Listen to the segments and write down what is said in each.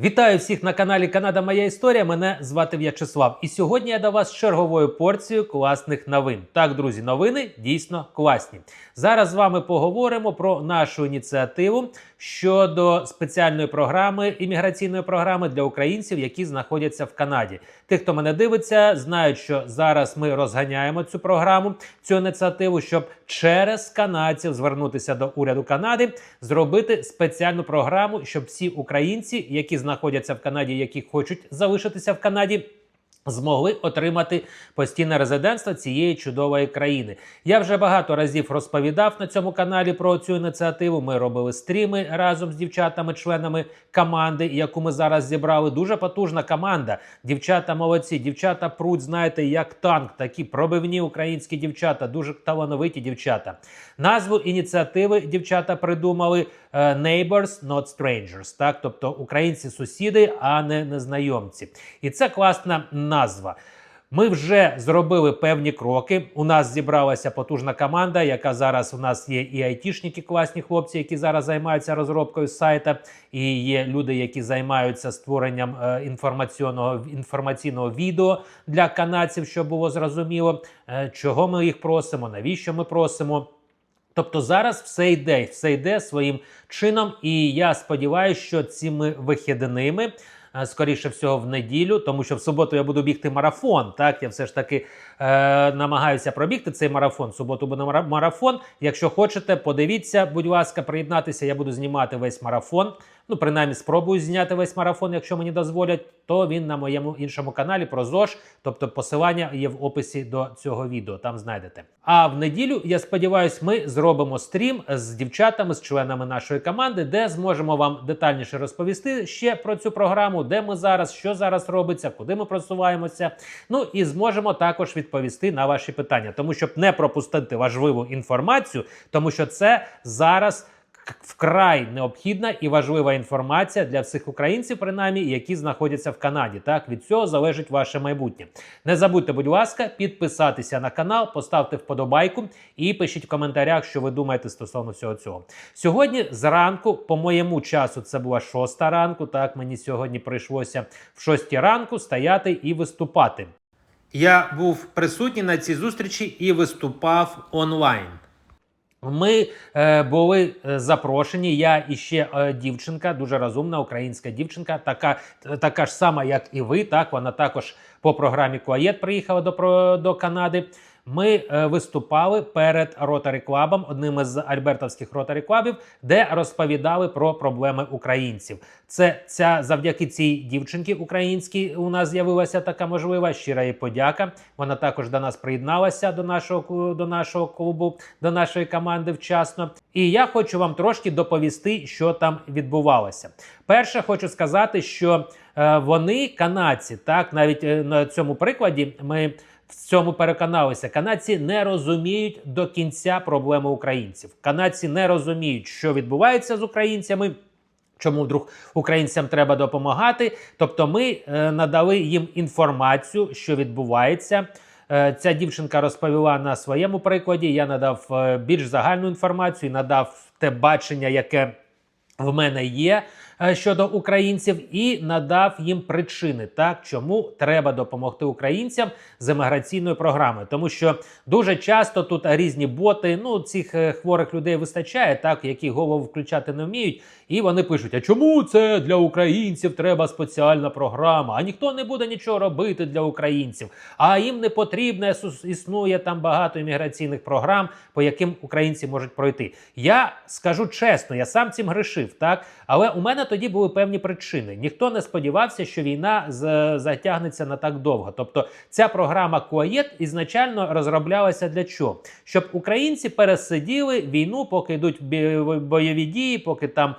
Вітаю всіх на каналі Канада Моя Історія. Мене звати В'ячеслав. І сьогодні я до вас черговою порцією класних новин. Так, друзі, новини дійсно класні. Зараз з вами поговоримо про нашу ініціативу щодо спеціальної програми імміграційної програми для українців, які знаходяться в Канаді. Тих, хто мене дивиться, знають, що зараз ми розганяємо цю програму, цю ініціативу, щоб через канадців звернутися до уряду Канади, зробити спеціальну програму, щоб всі українці, які знаходяться в Канаді, які хочуть залишитися в Канаді. Змогли отримати постійне резидентство цієї чудової країни. Я вже багато разів розповідав на цьому каналі про цю ініціативу. Ми робили стріми разом з дівчатами, членами команди, яку ми зараз зібрали. Дуже потужна команда. Дівчата молодці, дівчата пруть, знаєте, як танк, такі пробивні українські дівчата, дуже талановиті дівчата. Назву ініціативи дівчата придумали е, Neighbors, Not Strangers, так, тобто українці-сусіди, а не незнайомці. І це класна назва. Ми вже зробили певні кроки. У нас зібралася потужна команда, яка зараз у нас є і айтішники, класні хлопці, які зараз займаються розробкою сайта, і є люди, які займаються створенням е, інформаційного інформаційного відео для канадців, щоб було зрозуміло, е, чого ми їх просимо, навіщо ми просимо. Тобто зараз все йде, все йде своїм чином, і я сподіваюся, що цими вихідними, скоріше всього, в неділю, тому що в суботу я буду бігти марафон. Так, я все ж таки е, намагаюся пробігти цей марафон. В суботу буде мара- марафон. Якщо хочете, подивіться, будь ласка, приєднатися. Я буду знімати весь марафон. Ну, принаймні, спробую зняти весь марафон, якщо мені дозволять, то він на моєму іншому каналі про ЗОЖ, тобто посилання є в описі до цього відео, там знайдете. А в неділю, я сподіваюся, ми зробимо стрім з дівчатами, з членами нашої команди, де зможемо вам детальніше розповісти ще про цю програму, де ми зараз, що зараз робиться, куди ми просуваємося. Ну і зможемо також відповісти на ваші питання, тому щоб не пропустити важливу інформацію, тому що це зараз вкрай необхідна і важлива інформація для всіх українців, принаймні, які знаходяться в Канаді. Так від цього залежить ваше майбутнє. Не забудьте, будь ласка, підписатися на канал, поставте вподобайку і пишіть в коментарях, що ви думаєте стосовно всього цього. Сьогодні зранку, по моєму часу, це була шоста ранку. Так мені сьогодні прийшлося в шостій ранку стояти і виступати. Я був присутній на цій зустрічі і виступав онлайн. Ми е, були е, запрошені. Я і ще е, дівчинка, дуже розумна українська дівчинка, така, така ж сама, як і ви. Так, вона також по програмі Куаєт приїхала до, до Канади. Ми е, виступали перед Ротарі Клабом, одним із альбертовських Ротарі Клабів, де розповідали про проблеми українців. Це ця завдяки цій дівчинці українській у нас з'явилася така можлива щира їй подяка. Вона також до нас приєдналася до нашого до нашого клубу, до нашої команди вчасно. І я хочу вам трошки доповісти, що там відбувалося. Перше, хочу сказати, що е, вони канадці, так навіть е, на цьому прикладі ми. В цьому переконалися. Канадці не розуміють до кінця проблеми українців. Канадці не розуміють, що відбувається з українцями. Чому вдруг українцям треба допомагати? Тобто, ми е, надали їм інформацію, що відбувається. Е, ця дівчинка розповіла на своєму прикладі. Я надав е, більш загальну інформацію, надав те бачення, яке в мене є щодо українців, і надав їм причини, так чому треба допомогти українцям з еміграційною програмою, тому що дуже часто тут різні боти. Ну цих е, хворих людей вистачає, так які голову включати не вміють, і вони пишуть: а чому це для українців треба спеціальна програма? А ніхто не буде нічого робити для українців. А їм не потрібно сус- існує там багато імміграційних програм, по яким українці можуть пройти. Я скажу чесно, я сам цим грішив, так але у мене тоді були певні причини. Ніхто не сподівався, що війна з- затягнеться на так довго. Тобто, ця програма Куаєт ізначально розроблялася для чого? Щоб українці пересиділи війну, поки йдуть бойові дії, поки там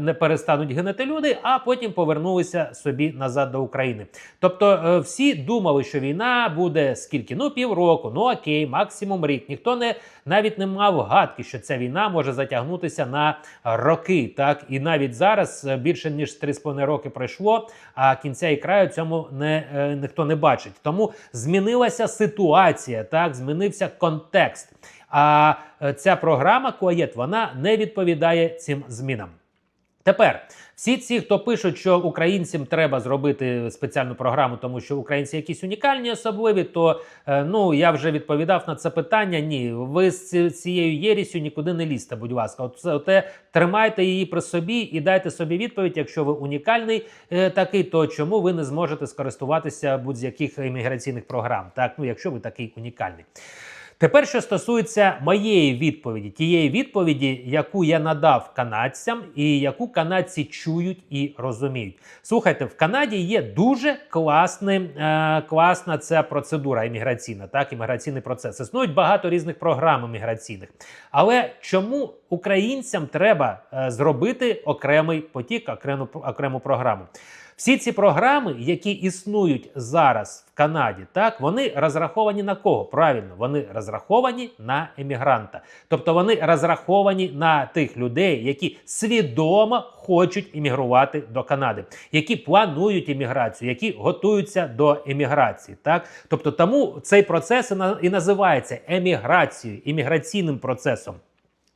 не перестануть гинути люди, а потім повернулися собі назад до України. Тобто, е, всі думали, що війна буде скільки? Ну, півроку, ну окей, максимум рік. Ніхто не навіть не мав гадки, що ця війна може затягнутися на роки. Так і навіть зараз е, більше ніж 3,5 роки пройшло, а кінця і краю цьому не е, ніхто не бачить. Тому змінилася ситуація, так змінився контекст. А е, ця програма Куаєт вона не відповідає цим змінам. Тепер всі ці, хто пишуть, що українцям треба зробити спеціальну програму, тому що українці якісь унікальні, особливі, то е, ну я вже відповідав на це питання. Ні, ви з цією єрісю нікуди не лізьте, будь ласка. Це оте тримайте її при собі і дайте собі відповідь. Якщо ви унікальний е, такий, то чому ви не зможете скористуватися будь-яких імміграційних програм? Так, ну якщо ви такий унікальний. Тепер, що стосується моєї відповіді, тієї відповіді, яку я надав канадцям, і яку канадці чують і розуміють. Слухайте, в Канаді є дуже класний, е, класна ця процедура імміграційна, так, імміграційний процес. Існують багато різних програм імміграційних. Але чому українцям треба е, зробити окремий потік, окрему, окрему програму? Всі ці програми, які існують зараз в Канаді, так вони розраховані на кого? Правильно, вони розраховані на емігранта. Тобто вони розраховані на тих людей, які свідомо хочуть іммігрувати до Канади, які планують імміграцію, які готуються до еміграції. Так, тобто, тому цей процес і називається еміграцією, імміграційним процесом.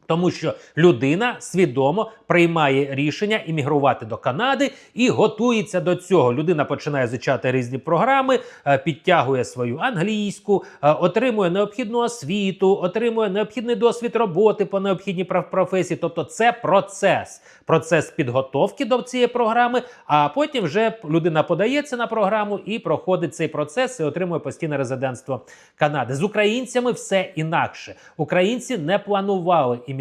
Тому що людина свідомо приймає рішення іммігрувати до Канади і готується до цього. Людина починає зачати різні програми, е, підтягує свою англійську, е, отримує необхідну освіту, отримує необхідний досвід роботи по необхідній професії. Тобто, це процес, процес підготовки до цієї програми. А потім вже людина подається на програму і проходить цей процес і отримує постійне резидентство Канади. З українцями все інакше. Українці не планували іммігрувати,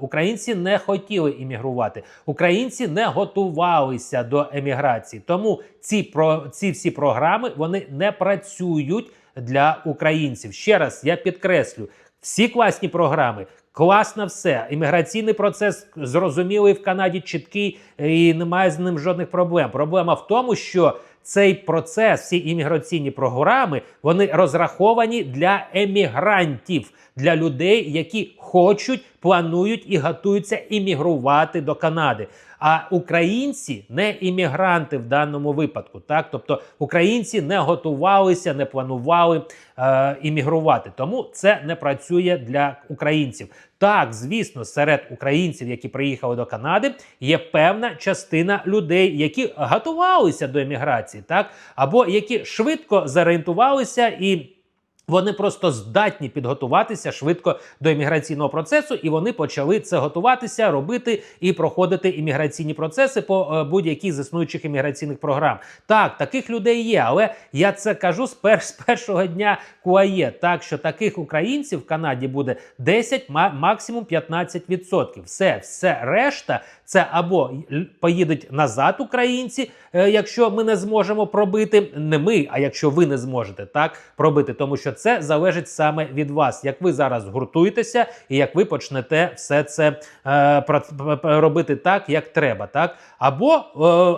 українці не хотіли іммігрувати, українці не готувалися до еміграції. Тому ці про ці всі програми вони не працюють для українців. Ще раз я підкреслю, всі класні програми. Класно все. Імміграційний процес зрозумілий в Канаді, чіткий і немає з ним жодних проблем. Проблема в тому, що цей процес, всі імміграційні програми, вони розраховані для емігрантів, для людей, які хочуть, планують і готуються іммігрувати до Канади. А українці не іммігранти в даному випадку. Так, тобто українці не готувалися, не планували е, іммігрувати. Тому це не працює для українців. Так, звісно, серед українців, які приїхали до Канади, є певна частина людей, які готувалися до еміграції, так або які швидко зорієнтувалися і. Вони просто здатні підготуватися швидко до імміграційного процесу, і вони почали це готуватися, робити і проходити імміграційні процеси по е, будь-якій з існуючих імміграційних програм. Так, таких людей є, але я це кажу з, пер, з першого дня КУАЄ. Так що таких українців в Канаді буде 10, максимум 15%. Все, все решта це або поїдуть назад українці, е, якщо ми не зможемо пробити, не ми, а якщо ви не зможете так пробити, тому що це залежить саме від вас, як ви зараз гуртуєтеся і як ви почнете все це е, робити так, як треба, так або е,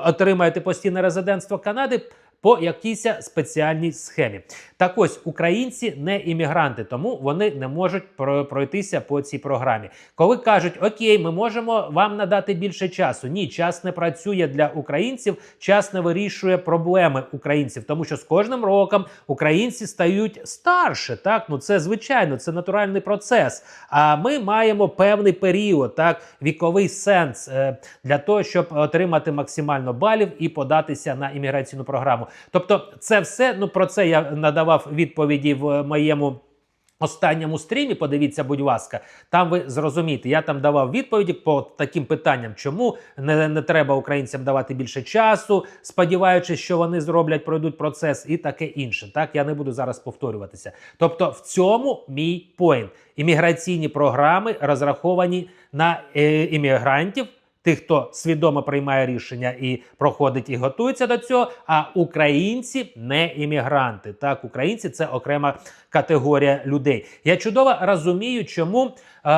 отримаєте постійне резидентство Канади. По якійсь спеціальній схемі. Так ось українці не іммігранти, тому вони не можуть про- пройтися по цій програмі. Коли кажуть, окей, ми можемо вам надати більше часу. Ні, час не працює для українців, час не вирішує проблеми українців, тому що з кожним роком українці стають старше. Так, ну це звичайно, це натуральний процес. А ми маємо певний період, так, віковий сенс е, для того, щоб отримати максимально балів і податися на імміграційну програму. Тобто, це все ну про це я надавав відповіді в моєму. Останньому стрімі, подивіться, будь ласка, там ви зрозумієте, я там давав відповіді по таким питанням, чому не, не треба українцям давати більше часу, сподіваючись, що вони зроблять, пройдуть процес і таке інше. Так я не буду зараз повторюватися. Тобто, в цьому мій поінт. Імміграційні програми розраховані на е, іммігрантів. Тих, хто свідомо приймає рішення і проходить і готується до цього. А українці не іммігранти. Так, українці це окрема категорія людей. Я чудово розумію, чому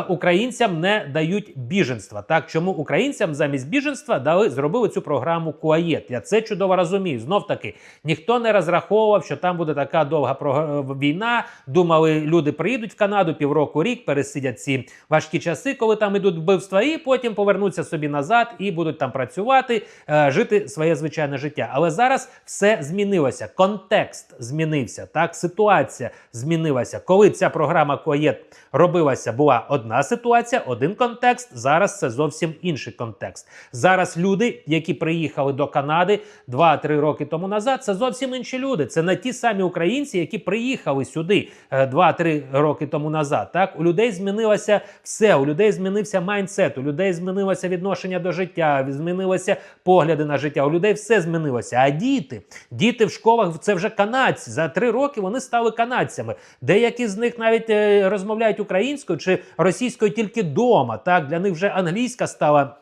українцям не дають біженства. Так, чому українцям замість біженства дали зробили цю програму Куаєт. Я це чудово розумію. Знов таки ніхто не розраховував, що там буде така довга прог- війна. Думали, люди приїдуть в Канаду півроку, рік, пересидять ці важкі часи, коли там ідуть вбивства, і потім повернуться собі назад і будуть там працювати, е, жити своє звичайне життя. Але зараз все змінилося. Контекст змінився. Так, ситуація змінилася. Коли ця програма Коєт робилася, була одна ситуація, один контекст. Зараз це зовсім інший контекст. Зараз люди, які приїхали до Канади 2-3 роки тому назад, це зовсім інші люди. Це не ті самі українці, які приїхали сюди е, 2-3 роки тому назад. Так у людей змінилося все. У людей змінився майндсет, у людей змінилося відношення до життя, змінилися погляди на життя. У людей все змінилося. А діти, діти в школах це вже канадці. За три роки вони стали канадцями. Деякі з них навіть е, розмовляють українською чи російською тільки дома. Так для них вже англійська стала.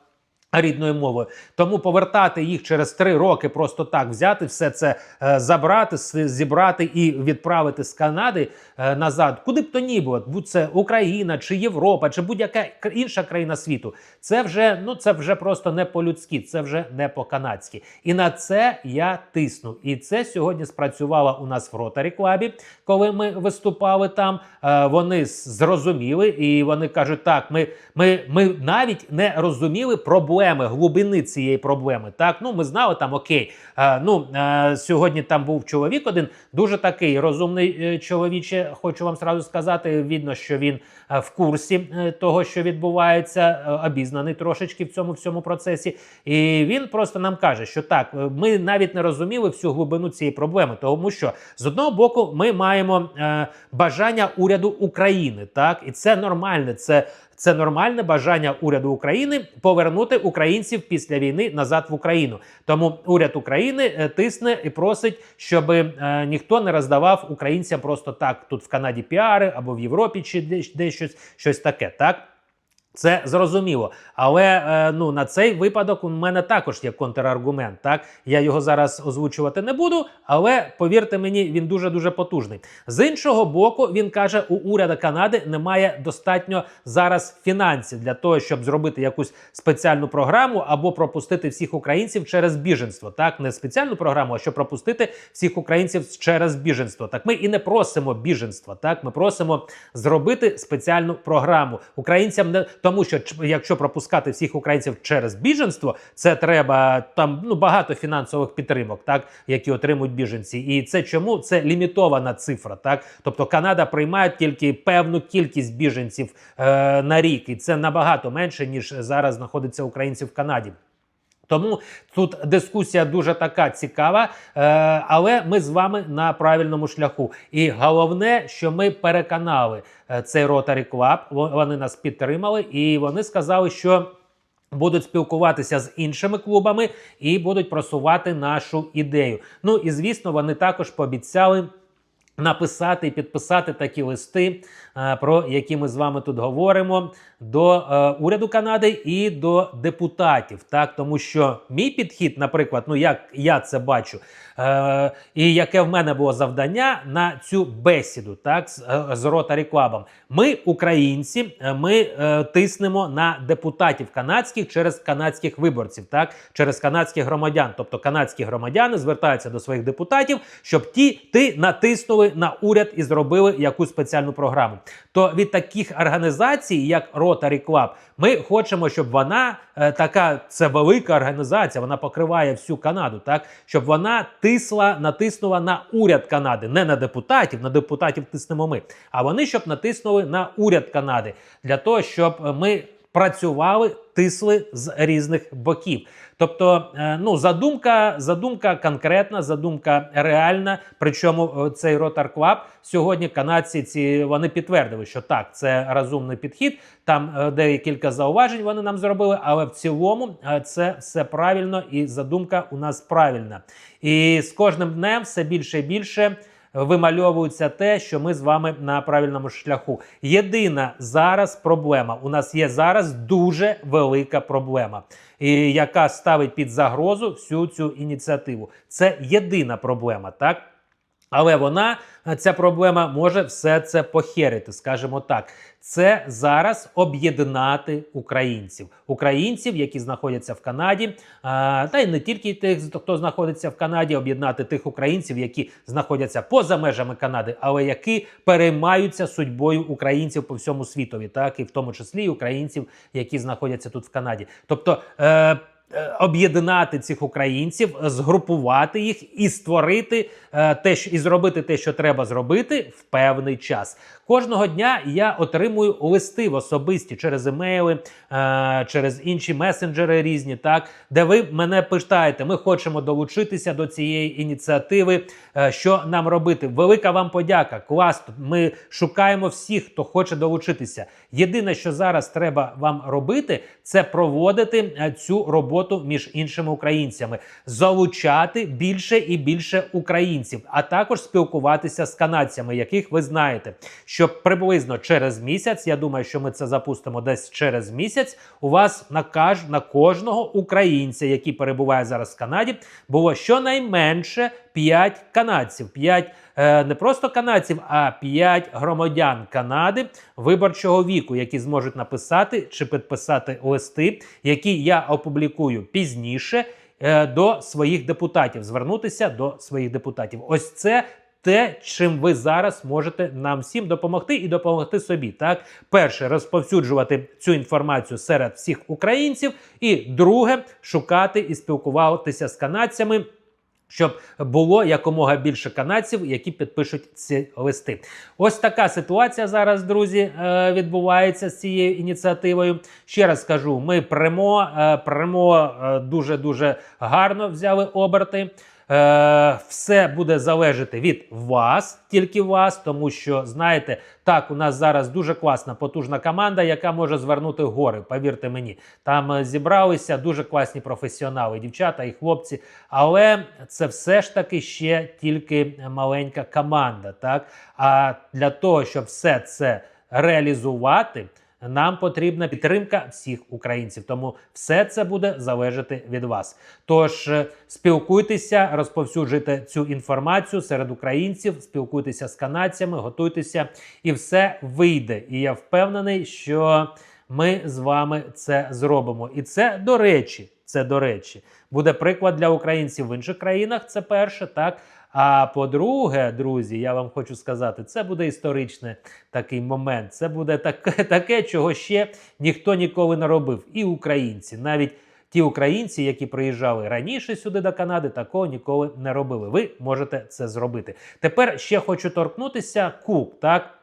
Рідною мовою, тому повертати їх через три роки, просто так взяти все це е, забрати, зібрати і відправити з Канади е, назад, куди б то ні було, будь це Україна чи Європа, чи будь-яка інша країна світу. Це вже ну це вже просто не по-людськи, це вже не по-канадськи. І на це я тисну. І це сьогодні спрацювало у нас в Ротарі Клабі, коли ми виступали там. Е, вони зрозуміли, і вони кажуть: так, ми, ми, ми навіть не розуміли проблеми, глибини цієї проблеми. Так, ну ми знали там окей. Е, ну е, сьогодні там був чоловік один, дуже такий розумний е, чоловіче. Хочу вам сразу сказати. Видно, що він е, в курсі е, того, що відбувається, е, обізнаний трошечки в цьому всьому процесі. І він просто нам каже, що так, е, ми навіть не розуміли всю глибину цієї проблеми, тому що з одного боку ми маємо е, бажання уряду України, так і це нормальне. Це це нормальне бажання уряду України повернути українців після війни назад в Україну. Тому уряд України е, тисне і просить, щоб е, ніхто не роздавав українцям просто так тут в Канаді піари або в Європі чи де щось, щось таке. Так. Це зрозуміло, але е, ну на цей випадок у мене також є контраргумент. Так я його зараз озвучувати не буду, але повірте мені, він дуже дуже потужний. З іншого боку, він каже, у уряду Канади немає достатньо зараз фінансів для того, щоб зробити якусь спеціальну програму або пропустити всіх українців через біженство. Так, не спеціальну програму, а щоб пропустити всіх українців через біженство. Так ми і не просимо біженства. Так, ми просимо зробити спеціальну програму українцям. Не тому, що якщо пропускати всіх українців через біженство, це треба там ну багато фінансових підтримок, так які отримують біженці, і це чому? Це лімітована цифра, так? Тобто Канада приймає тільки певну кількість біженців е, на рік, і це набагато менше ніж зараз знаходиться українців в Канаді. Тому тут дискусія дуже така цікава, е, але ми з вами на правильному шляху. І головне, що ми переконали е, цей Rotary Club, вони нас підтримали, і вони сказали, що. Будуть спілкуватися з іншими клубами і будуть просувати нашу ідею. Ну і звісно, вони також пообіцяли написати і підписати такі листи, е, про які ми з вами тут говоримо, до е, уряду Канади і до депутатів. Так, тому що мій підхід, наприклад, ну як я це бачу, е, і яке в мене було завдання на цю бесіду, так, з, е, з Rotary Club. Ми, українці, е, ми е, тиснемо на депутатів канадських через канадських виборців, так, через канадських громадян. Тобто канадські громадяни звертаються до своїх депутатів, щоб ті ти натиснули на уряд і зробили якусь спеціальну програму. То від таких організацій, як Rotary Club, ми хочемо, щоб вона е, така, це велика організація, вона покриває всю Канаду, так? Щоб вона тисла, натиснула на уряд Канади, не на депутатів. На депутатів тиснемо ми, а вони щоб натиснули на уряд Канади. Для того, щоб ми працювали, тисли з різних боків. Тобто, е, ну задумка, задумка конкретна, задумка реальна. Причому е, цей Ротар Club сьогодні канадці ці вони підтвердили, що так, це розумний підхід. Там е, декілька зауважень вони нам зробили, але в цілому це все правильно і задумка у нас правильна. І з кожним днем все більше і більше вимальовується те, що ми з вами на правильному шляху. Єдина зараз проблема. У нас є зараз дуже велика проблема, яка ставить під загрозу всю цю ініціативу. Це єдина проблема, так? Але вона, ця проблема, може все це похерити, скажімо так. Це зараз об'єднати українців, українців, які знаходяться в Канаді, а, та й не тільки тих, хто знаходиться в Канаді, об'єднати тих українців, які знаходяться поза межами Канади, але які переймаються судьбою українців по всьому світові, так і в тому числі і українців, які знаходяться тут в Канаді. Тобто. Е, е, об'єднати цих українців, згрупувати їх і створити е, те, і зробити те, що треба зробити в певний час. Кожного дня я отримую листи в особисті через емейли, е, через інші месенджери різні, так де ви мене питаєте, ми хочемо долучитися до цієї ініціативи. е, Що нам робити? Велика вам подяка. Клас. Ми шукаємо всіх, хто хоче долучитися. Єдине, що зараз треба вам робити, це проводити е, цю роботу між іншими українцями, залучати більше і більше українців, а також спілкуватися з канадцями, яких ви знаєте. Що приблизно через місяць, я думаю, що ми це запустимо десь через місяць. У вас на каж на кожного українця, який перебуває зараз в Канаді, було щонайменше 5 канадців. 5 е, не просто канадців, а 5 громадян Канади виборчого віку, які зможуть написати чи підписати листи, які я опублікую пізніше. е, До своїх депутатів звернутися до своїх депутатів. Ось це те, чим ви зараз можете нам всім допомогти і допомогти собі. Так, перше, розповсюджувати цю інформацію серед всіх українців, і друге, шукати і спілкуватися з канадцями. Щоб було якомога більше канадців, які підпишуть ці листи. Ось така ситуація зараз, друзі, е, відбувається з цією ініціативою. Ще раз скажу: ми прямо, е, прямо дуже дуже гарно взяли оберти. Е, все буде залежати від вас, тільки вас, тому що знаєте, так у нас зараз дуже класна потужна команда, яка може звернути гори. Повірте мені, там е, зібралися дуже класні професіонали, дівчата і хлопці. Але це все ж таки ще тільки маленька команда. Так а для того, щоб все це реалізувати. Нам потрібна підтримка всіх українців, тому все це буде залежати від вас. Тож е, спілкуйтеся, розповсюджуйте цю інформацію серед українців, спілкуйтеся з канадцями, готуйтеся, і все вийде. І я впевнений, що ми з вами це зробимо. І це до речі, це до речі, буде приклад для українців в інших країнах. Це перше, так. А по-друге, друзі, я вам хочу сказати, це буде історичний такий момент. Це буде таке, таке, чого ще ніхто ніколи не робив. І українці, навіть ті українці, які приїжджали раніше сюди до Канади, такого ніколи не робили. Ви можете це зробити. Тепер ще хочу торкнутися Кук, так.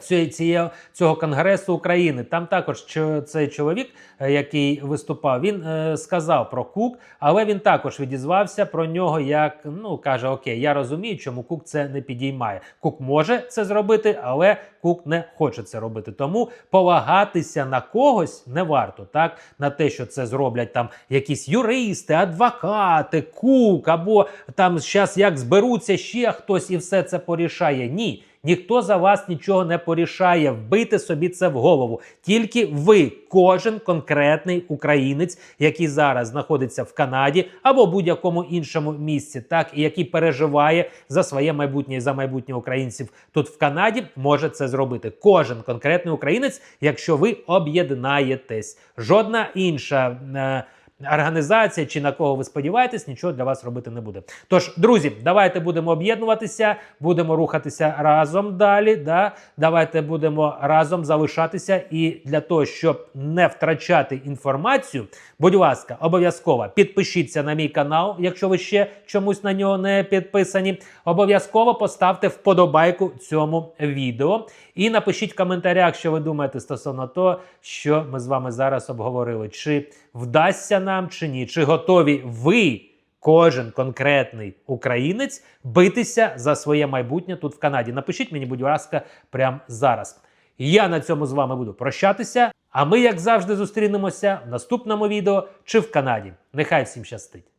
Цієї, цього конгресу України там також цей чоловік, е, який виступав, він е, сказав про Кук, але він також відізвався про нього. Як ну каже: Окей, я розумію, чому Кук це не підіймає. Кук може це зробити, але Кук не хоче це робити. Тому полагатися на когось не варто, так на те, що це зроблять там якісь юристи, адвокати, Кук або там зараз як зберуться ще хтось і все це порішає. Ні. Ніхто за вас нічого не порішає, вбити собі це в голову. Тільки ви, кожен конкретний українець, який зараз знаходиться в Канаді або будь-якому іншому місці, так і який переживає за своє майбутнє і за майбутнє українців тут в Канаді, може це зробити. Кожен конкретний українець, якщо ви об'єднаєтесь, жодна інша. Е організація чи на кого ви сподіваєтесь, нічого для вас робити не буде. Тож, друзі, давайте будемо об'єднуватися, будемо рухатися разом далі. Да? Давайте будемо разом залишатися. І для того, щоб не втрачати інформацію, будь ласка, обов'язково підпишіться на мій канал, якщо ви ще чомусь на нього не підписані. Обов'язково поставте вподобайку цьому відео і напишіть в коментарях, що ви думаєте стосовно того, що ми з вами зараз обговорили. Чи вдасться нам чи ні? Чи готові ви, кожен конкретний українець, битися за своє майбутнє тут в Канаді? Напишіть мені, будь ласка, прямо зараз. Я на цьому з вами буду прощатися. А ми, як завжди, зустрінемося в наступному відео чи в Канаді. Нехай всім щастить!